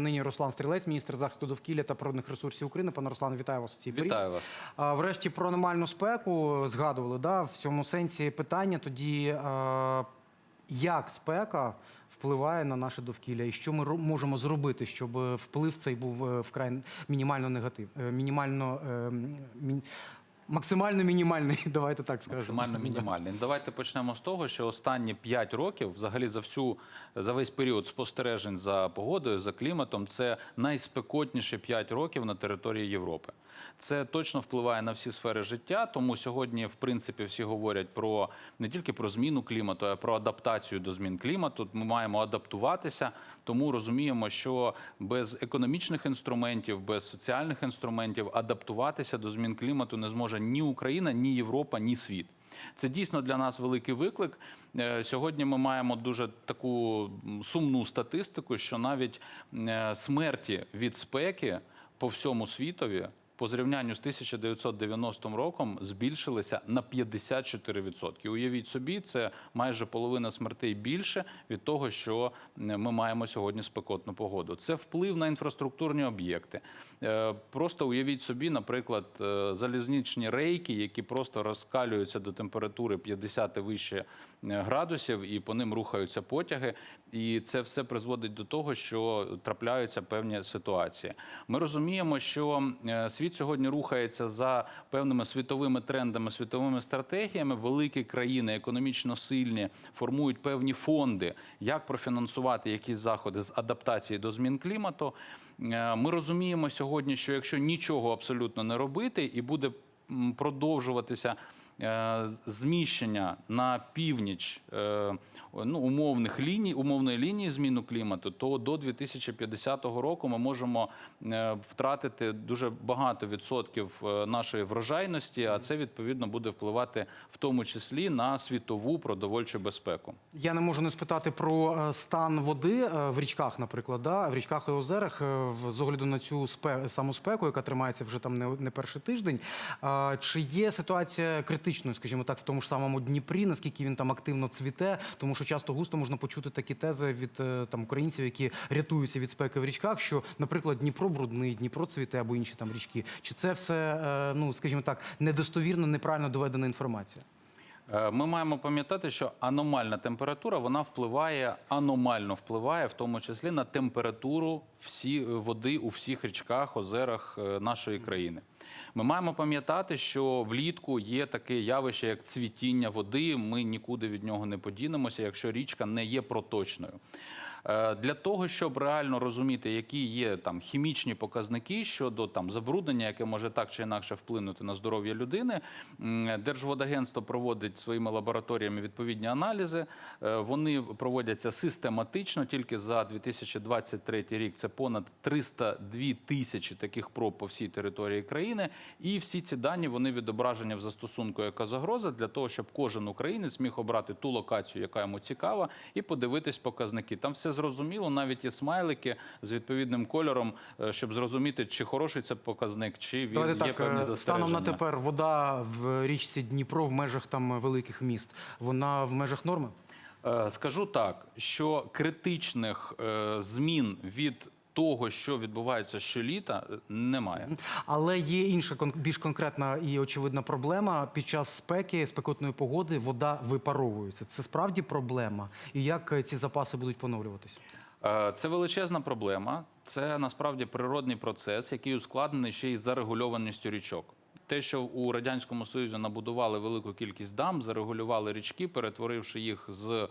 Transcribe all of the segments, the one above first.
Нині Руслан Стрілець, міністр захисту довкілля та природних ресурсів України. Пане Руслане, вітаю вас у цій порі. Вітаю вас. А, Врешті про аномальну спеку згадували. Да? В цьому сенсі питання тоді, як спека впливає на наше довкілля, і що ми можемо зробити, щоб вплив цей був е, вкрай мінімально негатив, е, мінімально е, м, мі- максимально мінімальний. Давайте так скажемо. Максимально мінімальний. Давайте почнемо з того, що останні 5 років, взагалі за всю за весь період спостережень за погодою, за кліматом, це найспекотніші 5 років на території Європи. Це точно впливає на всі сфери життя. Тому сьогодні, в принципі, всі говорять про не тільки про зміну клімату, а про адаптацію до змін клімату. Ми маємо адаптуватися, тому розуміємо, що без економічних інструментів, без соціальних інструментів адаптуватися до змін клімату не зможе ні Україна, ні Європа, ні світ. Це дійсно для нас великий виклик. Е, Сьогодні ми маємо дуже таку сумну статистику, що навіть е, смерті від спеки по всьому світові. По зрівнянню з 1990 роком збільшилися на 54%. Уявіть собі, це майже половина смертей більше від того, що ми маємо сьогодні спекотну погоду. Це вплив на інфраструктурні об'єкти. Е, Просто уявіть собі, наприклад, е, залізничні рейки, які просто розкалюються до температури 50 і вище е, градусів, і по ним рухаються потяги. І це все призводить до того, що трапляються певні ситуації. Ми розуміємо, що е, світ сьогодні рухається за певними світовими трендами, світовими стратегіями. Великі країни, економічно сильні, формують певні фонди, як профінансувати якісь заходи з адаптації до змін клімату. Е, Ми розуміємо сьогодні, що якщо нічого абсолютно не робити, і буде продовжуватися. Е, Зміщення на північ е, ну, умовних ліній, умовної лінії зміну клімату, то до 2050 року ми можемо е, втратити дуже багато відсотків нашої врожайності, а це відповідно буде впливати в тому числі на світову продовольчу безпеку. Я не можу не спитати про стан води в річках, наприклад, да? в річках і озерах, з огляду на цю спе, саму спеку, яка тримається вже там не, перший тиждень. Чи є ситуація критичною, скажімо так, в тому ж самому Дніпрі, наскільки він там активно цвіте? Тому що часто густо можна почути такі тези від е, там українців, які рятуються від спеки в річках, що, наприклад, Дніпро брудний, Дніпро цвіте або інші там річки. Чи це все, е, ну скажімо так, недостовірно, неправильно доведена інформація? Е, Ми маємо пам'ятати, що аномальна температура вона впливає аномально впливає, в тому числі на температуру всі води у всіх річках, озерах нашої країни. Ми маємо пам'ятати, що влітку є таке явище, як цвітіння води. Ми нікуди від нього не подінемося, якщо річка не є проточною. Е, Для того щоб реально розуміти, які є там хімічні показники щодо там забруднення, яке може так чи інакше вплинути на здоров'я людини, Держводагентство проводить своїми лабораторіями відповідні аналізи. Е, Вони проводяться систематично. Тільки за 2023 рік це понад 302 тисячі таких проб по всій території країни. І всі ці дані вони відображені в застосунку яка загроза для того, щоб кожен українець міг обрати ту локацію, яка йому цікава, і подивитись показники. Там все зрозуміло, навіть є смайлики з відповідним кольором, е, щоб зрозуміти, чи хороший це показник, чи він Давайте є так, певні застереження. станом на тепер вода в річці Дніпро в межах там великих міст. Вона в межах норми? Е, Скажу так, що критичних е, змін від того, що відбувається щоліта, е, немає. Але є інша більш конкретна і очевидна проблема. Під час спеки, спекотної погоди вода випаровується. Це справді проблема. І як е, ці запаси будуть поновлюватися? Е, Це величезна проблема. Це насправді природний процес, який ускладнений ще й зарегульованістю річок. Те, що у радянському союзі набудували велику кількість дам, зарегулювали річки, перетворивши їх з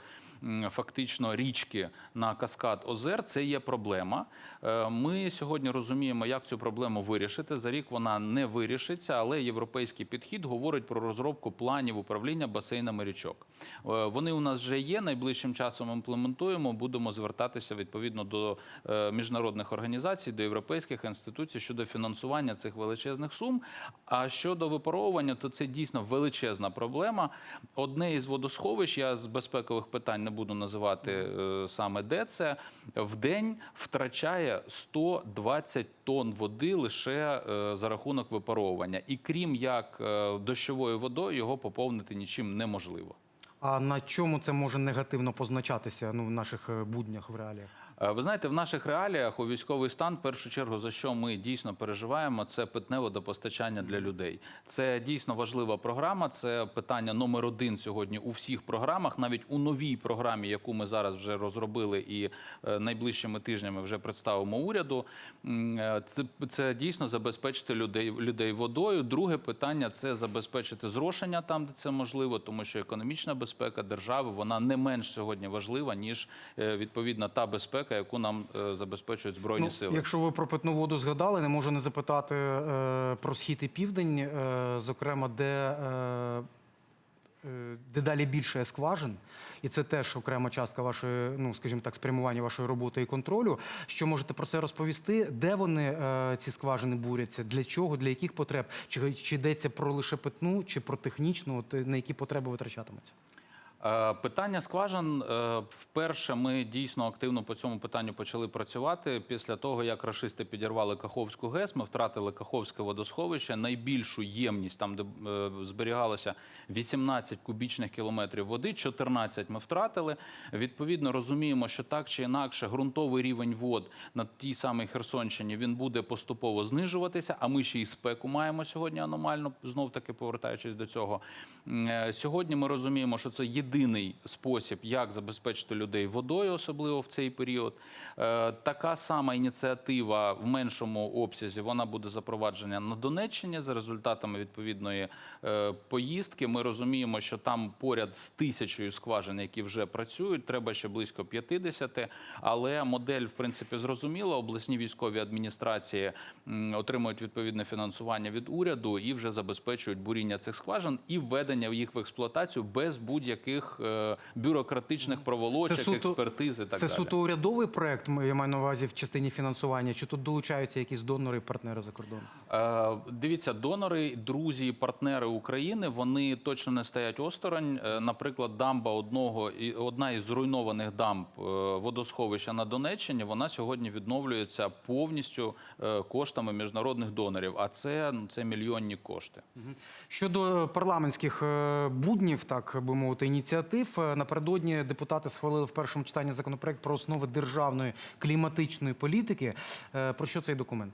фактично річки на каскад озер, це є проблема. Е, Ми сьогодні розуміємо, як цю проблему вирішити. За рік вона не вирішиться, але європейський підхід говорить про розробку планів управління басейнами річок. Е, Вони у нас вже є. Найближчим часом імплементуємо. Будемо звертатися відповідно до е, міжнародних організацій, до європейських інституцій щодо фінансування цих величезних сум. А щодо випаровування, то це дійсно величезна проблема. Одне із водосховищ, я з безпекових питань не буду називати е, саме де це, в день втрачає 120 тонн води лише е, за рахунок випаровування. І крім як е, дощовою водою, його поповнити нічим неможливо. А на чому це може негативно позначатися ну, в наших буднях в реаліях? Е, Ви знаєте, в наших реаліях у військовий стан, в першу чергу, за що ми дійсно переживаємо, це питне водопостачання для людей. Це дійсно важлива програма. Це питання номер один сьогодні у всіх програмах, навіть у новій програмі, яку ми зараз вже розробили і е, найближчими тижнями вже представимо уряду. Е, Це, це дійсно забезпечити людей, людей водою. Друге питання це забезпечити зрошення там, де це можливо, тому що економічна безпека держави вона не менш сьогодні важлива ніж відповідна та безпека, яку нам е, забезпечують збройні Ну, сили. Якщо ви про питну воду згадали, не можу не запитати е, про схід і південь, е, зокрема, де, е, е, дедалі більше скважин, і це теж окрема частка вашої, ну скажімо так, спрямування вашої роботи і контролю. Що можете про це розповісти? Де вони е, ці скважини буряться? Для чого? Для яких потреб? Чи, чи йдеться про лише питну, чи про технічну? От, на які потреби витрачатиметься? Е, Питання скважин е, вперше ми дійсно активно по цьому питанню почали працювати після того, як рашисти підірвали Каховську ГЕС. Ми втратили Каховське водосховище, найбільшу ємність там, де е, зберігалося 18 кубічних кілометрів води. 14 ми втратили. Відповідно, розуміємо, що так чи інакше ґрунтовий рівень вод на тій самій Херсонщині він буде поступово знижуватися. А ми ще й спеку маємо сьогодні аномально, знов таки повертаючись до цього. Сьогодні ми розуміємо, що це єдиний спосіб, як забезпечити людей водою, особливо в цей період. Е, Така сама ініціатива в меншому обсязі вона буде запроваджена на Донеччині за результатами відповідної е, поїздки. Ми розуміємо, що там поряд з тисячою скважин, які вже працюють, треба ще близько 50, але модель, в принципі, зрозуміла. Обласні військові адміністрації отримують відповідне фінансування від уряду і вже забезпечують буріння цих скважин і введення їх в експлуатацію без будь-яких е, бюрократичних проволочок, Це суто- експертиз і так це далі. суто урядовий проект, я маю на увазі в частині фінансування, чи тут долучаються якісь донори і партнери за кордоном? Е, Дивіться, донори, друзі, і партнери України вони точно не стоять осторонь. Е, Наприклад, дамба одного і одна із зруйнованих дамб е, водосховища на Донеччині. Вона сьогодні відновлюється повністю коштами міжнародних донорів. А це ну це мільйонні кошти. Щодо парламентських буднів, так би мовити, ініціатив, е, напередодні депутати схвалили в першому читанні законопроект про основи державної кліматичної політики. Е, Про що цей документ?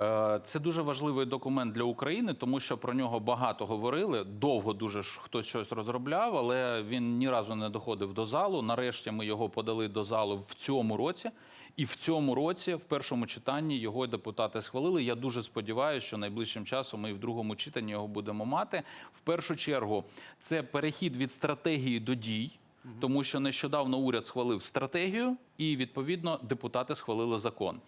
Е, Це дуже важливий документ для України, тому що про нього багато говорили. Довго дуже хтось щось розробляв, але він ні разу не доходив до залу. Нарешті ми його подали до залу в цьому році. І в цьому році, в першому читанні, його депутати схвалили. Я дуже сподіваюся, що найближчим часом ми і в другому читанні його будемо мати. В першу чергу, це перехід від стратегії до дій. Тому що нещодавно уряд схвалив стратегію, і відповідно депутати схвалили закон.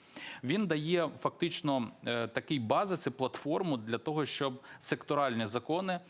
Він дає фактично е, такий базис і платформу для того, щоб секторальні закони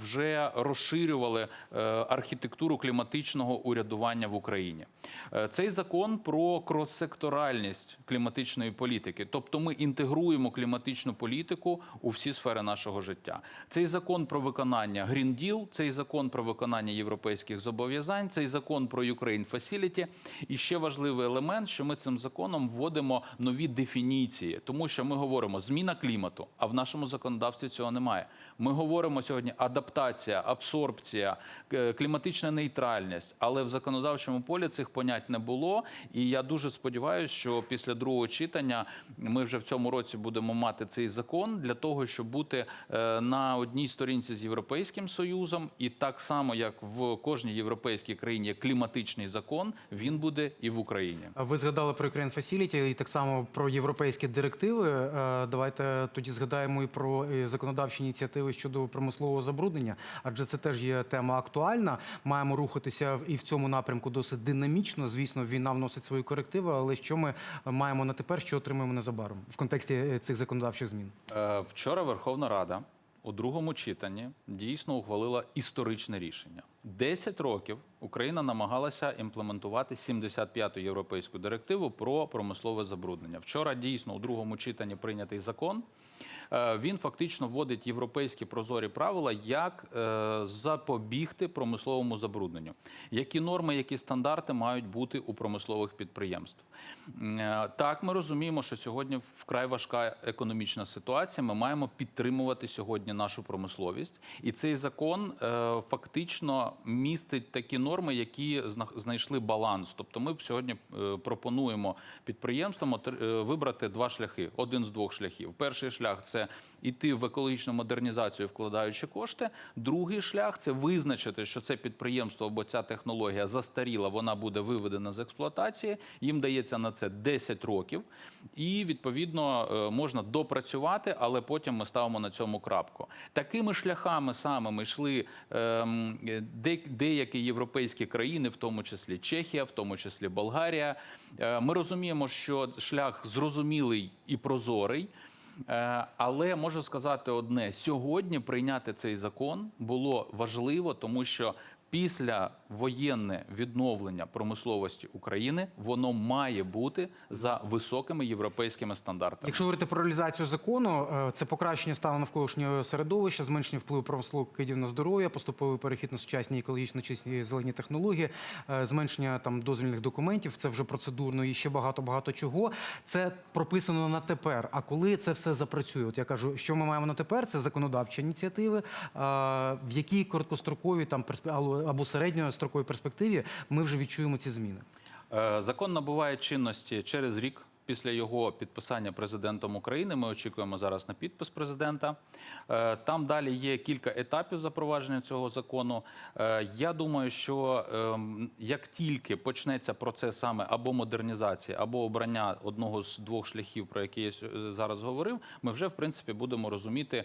вже розширювали е, архітектуру кліматичного урядування в Україні. Е, Цей закон про кроссекторальність кліматичної політики, тобто ми інтегруємо кліматичну політику у всі сфери нашого життя. Цей закон про виконання Deal, цей закон про виконання європейських зобов'язань, цей закон про Ukraine Facility. І ще важливий елемент, що ми цим законом вводимо нові дефініції, тому що ми говоримо зміна клімату, а в нашому законодавстві цього немає. Ми говоримо сьогодні адаптація, абсорбція, е, кліматична нейтральність, але в законодавчому полі цих понять не було. І я дуже сподіваюся, що після другого читання ми вже в цьому році будемо мати цей закон для того, щоб бути е, на одній сторінці з Європейським Союзом, і так само як в кожній європейській країні кліматичний закон, він буде і в Україні. Ви згадали про Ukraine Facility і так само про європейські директиви. Е, Давайте тоді згадаємо і про законодавчі ініціативи щодо промислового забруднення, адже це теж є тема актуальна. Маємо рухатися і в цьому напрямку досить динамічно. Звісно, війна вносить свої корективи, але що ми маємо на тепер, що отримаємо незабаром в контексті е, цих законодавчих змін? Е, Вчора Верховна Рада у другому читанні дійсно ухвалила історичне рішення. Десять років Україна намагалася імплементувати 75-ту європейську директиву про промислове забруднення. Вчора дійсно у другому читанні прийнятий закон. Е, Він фактично вводить європейські прозорі правила, як е, запобігти промисловому забрудненню. Які норми, які стандарти мають бути у промислових підприємств. Е, Так, ми розуміємо, що сьогодні вкрай важка економічна ситуація. Ми маємо підтримувати сьогодні нашу промисловість, і цей закон фактично містить такі норми, які зна- знайшли баланс. Тобто, ми сьогодні пропонуємо підприємствам вибрати два шляхи: один з двох шляхів. Перший шлях це іти в екологічну модернізацію, вкладаючи кошти. Другий шлях це визначити, що це підприємство або ця технологія застаріла, вона буде виведена з експлуатації. Їм дається на це 10 років, і відповідно е, можна допрацювати, але потім ми ставимо на цьому крапку. Такими шляхами самими йшли ем, де- деякі європейські країни, в тому числі Чехія, в тому числі Болгарія. Е, Ми розуміємо, що шлях зрозумілий і прозорий. Е, Але можу сказати одне: сьогодні прийняти цей закон було важливо, тому що після воєнне відновлення промисловості України воно має бути за високими європейськими стандартами. Якщо говорити про реалізацію закону, е, це покращення стану навколишнього середовища, зменшення впливу промислових кидів на здоров'я, поступовий перехід на сучасні екологічно чисті зелені технології, е, зменшення там дозвільних документів. Це вже процедурно і ще багато багато чого. Це прописано на тепер. А коли це все запрацює? От я кажу, що ми маємо на тепер? Це законодавчі ініціативи, е, в якій короткостроковій там або- або середньостроковій перспективі ми вже відчуємо ці зміни. Е, Закон набуває чинності через рік. Після його підписання президентом України ми очікуємо зараз на підпис президента. Е, Там далі є кілька етапів запровадження цього закону. Е, Я думаю, що ем, як тільки почнеться процес саме або модернізації, або обрання одного з двох шляхів, про які я зараз говорив, ми вже в принципі будемо розуміти.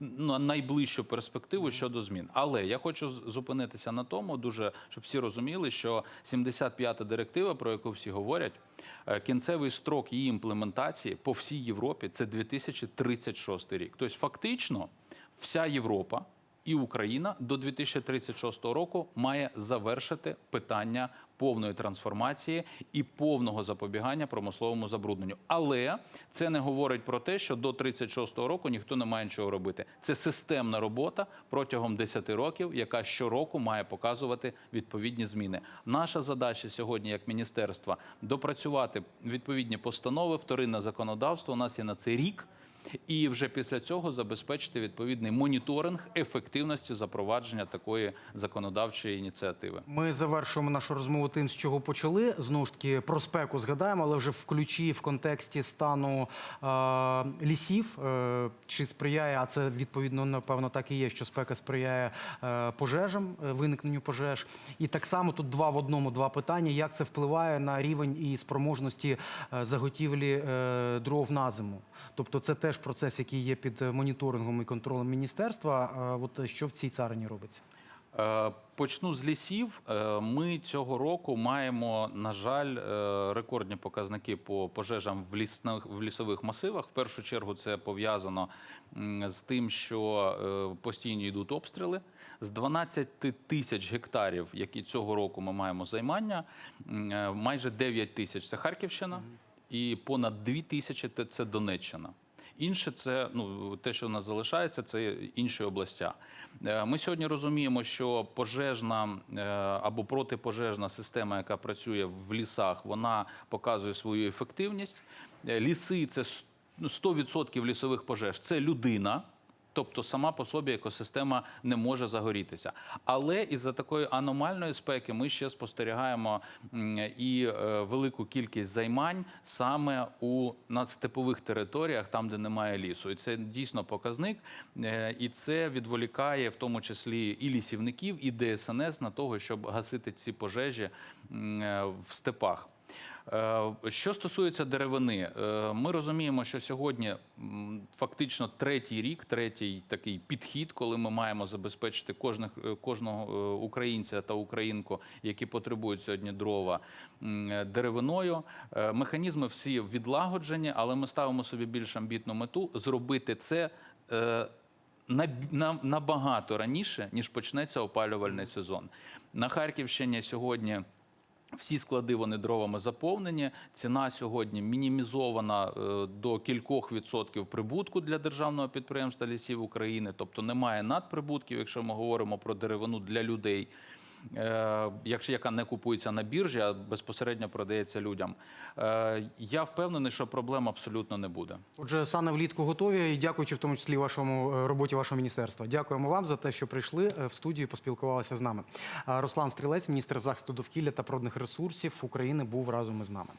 На найближчу перспективу щодо змін. Але я хочу зупинитися на тому, дуже щоб всі розуміли, що 75-та директива, про яку всі говорять, е, кінцевий строк її імплементації по всій Європі це 2036 рік. Тобто, фактично, вся Європа. І Україна до 2036 року має завершити питання повної трансформації і повного запобігання промисловому забрудненню. Але це не говорить про те, що до 36 року ніхто не має нічого робити. Це системна робота протягом 10 років, яка щороку має показувати відповідні зміни. Наша задача сьогодні, як міністерства, допрацювати відповідні постанови, вторинне законодавство. У нас є на це рік. І вже після цього забезпечити відповідний моніторинг ефективності запровадження такої законодавчої ініціативи. Ми завершуємо нашу розмову тим, з чого почали. Знову ж таки, про спеку згадаємо, але вже в ключі в контексті стану е, лісів. Е, чи сприяє, а це відповідно напевно так і є, що спека сприяє е, пожежам, е, виникненню пожеж. І так само тут два в одному два питання: як це впливає на рівень і спроможності е, заготівлі е, дров на зиму. Тобто, це теж процес, який є під е, моніторингом і контролем міністерства. Е, От що в цій царині робиться? Е, Почну з лісів. Е, Ми цього року маємо, на жаль, е, рекордні показники по пожежам в лісних в лісових масивах. В першу чергу це пов'язано з тим, що е, постійно йдуть обстріли. З 12 тисяч гектарів, які цього року ми маємо займання, е, майже 9 тисяч це Харківщина, і понад 2 тисячі це Донеччина. Інше це ну те, що в нас залишається, це інші областя. Е, Ми сьогодні розуміємо, що пожежна е, або протипожежна система, яка працює в лісах, вона показує свою ефективність. Е, Ліси це ну, 100% лісових пожеж. Це людина. Тобто сама по собі екосистема не може загорітися. Але із-за такої аномальної спеки ми ще спостерігаємо і е, велику кількість займань саме у надстепових територіях, там де немає лісу. І це дійсно показник. Е, І це відволікає в тому числі і лісівників, і ДСНС на того, щоб гасити ці пожежі е, в степах. Е, Що стосується деревини, е, ми розуміємо, що сьогодні фактично третій рік, третій такий підхід, коли ми маємо забезпечити кожних, е, кожного українця та українку, які потребують сьогодні дрова деревиною. Механізми всі відлагоджені, але ми ставимо собі більш амбітну мету зробити це. на- на- набагато раніше ніж почнеться опалювальний сезон на Харківщині сьогодні Всі склади вони дровами заповнені. Ціна сьогодні мінімізована е, до кількох відсотків прибутку для державного підприємства лісів України, тобто немає надприбутків, якщо ми говоримо про деревину для людей. Е, Якщо яка не купується на біржі, а безпосередньо продається людям, Е, я впевнений, що проблем абсолютно не буде. Отже, сани влітку готові, і дякуючи в тому числі вашому е, роботі вашого міністерства. Дякуємо вам за те, що прийшли в студію, поспілкувалися з нами. Руслан Стрілець, міністр захисту довкілля та природних ресурсів України, був разом із нами.